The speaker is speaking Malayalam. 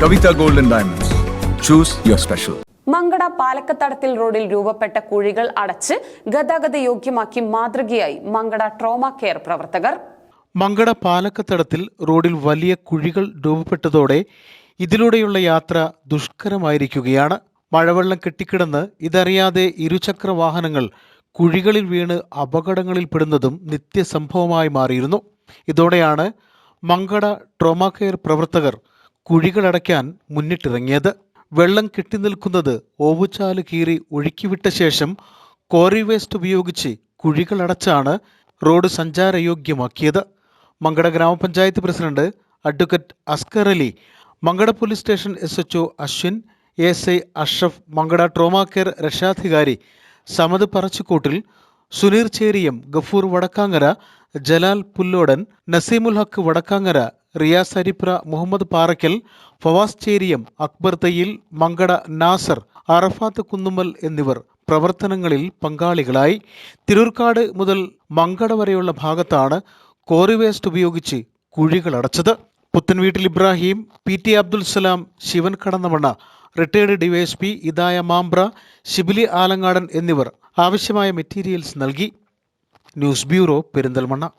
Kavita golden diamonds. Choose your special. Mankada പാലക്കത്തടത്തിൽ റോഡിൽ രൂപപ്പെട്ട കുഴികൾ അടച്ച് ഗതാഗത യോഗ്യമാക്കി മാതൃകയായി മങ്കട ട്രോമ കെയർ പ്രവർത്തകർ. മങ്കട പാലക്കത്തടത്തിൽ റോഡിൽ വലിയ കുഴികൾ രൂപപ്പെട്ടതോടെ ഇതിലൂടെയുള്ള യാത്ര ദുഷ്കരമായിരിക്കുകയാണ്. മഴവെള്ളം കെട്ടിക്കിടന്ന് ഇതറിയാതെ ഇരുചക്ര വാഹനങ്ങൾ കുഴികളിൽ വീണ് അപകടങ്ങളിൽപ്പെടുന്നതും നിത്യസംഭവമായി മാറിയിരുന്നു. ഇതോടെയാണ് മങ്കട ട്രോമ കെയർ പ്രവർത്തകർ കുഴികളടയ്ക്കാൻ മുന്നിട്ടിറങ്ങിയത്. വെള്ളം കെട്ടിനിൽക്കുന്നത് ഓവുചാൽ കീറി ഒഴുക്കിവിട്ട ശേഷം കോറി വേസ്റ്റ് ഉപയോഗിച്ച് കുഴികളടച്ചാണ് റോഡ് സഞ്ചാരയോഗ്യമാക്കിയത്. മങ്കട ഗ്രാമപഞ്ചായത്ത് president advocate Askar Ali Mankada police station S H Ashwin S I Ashraf Mankada trauma care രക്ഷാധികാരി സമത് പറച്ചിക്കോട്ടിൽ സുനീർ ചേരിയം ഗഫൂർ വടക്കാങ്ങര ജലാൽ പുല്ലോടൻ നസീമുൽ ഹക്ക് വടക്കാങ്ങര റിയാസ് അരിപ്ര മുഹമ്മദ് പാറയ്ക്കൽ ഫവാസ് ചേരിയം അക്ബർ തയ്യിൽ മങ്കട നാസർ അറഫാത്ത് കുന്നുമ്മൽ എന്നിവർ പ്രവർത്തനങ്ങളിൽ പങ്കാളികളായി. തിരൂർക്കാട് മുതൽ മങ്കട വരെയുള്ള ഭാഗത്താണ് കോറി വേസ്റ്റ് ഉപയോഗിച്ച് കുഴികൾ അടച്ചത്. പുത്തൻവീട്ടിൽ Ibrahim P T Abdul Salam Shivan Kadannamanna retired DYSP ഇതായ മാംബ്ര ശിബിലി ആലങ്ങാടൻ എന്നിവർ ആവശ്യമായ മെറ്റീരിയൽസ് നൽകി. News bureau Perinthalmanna.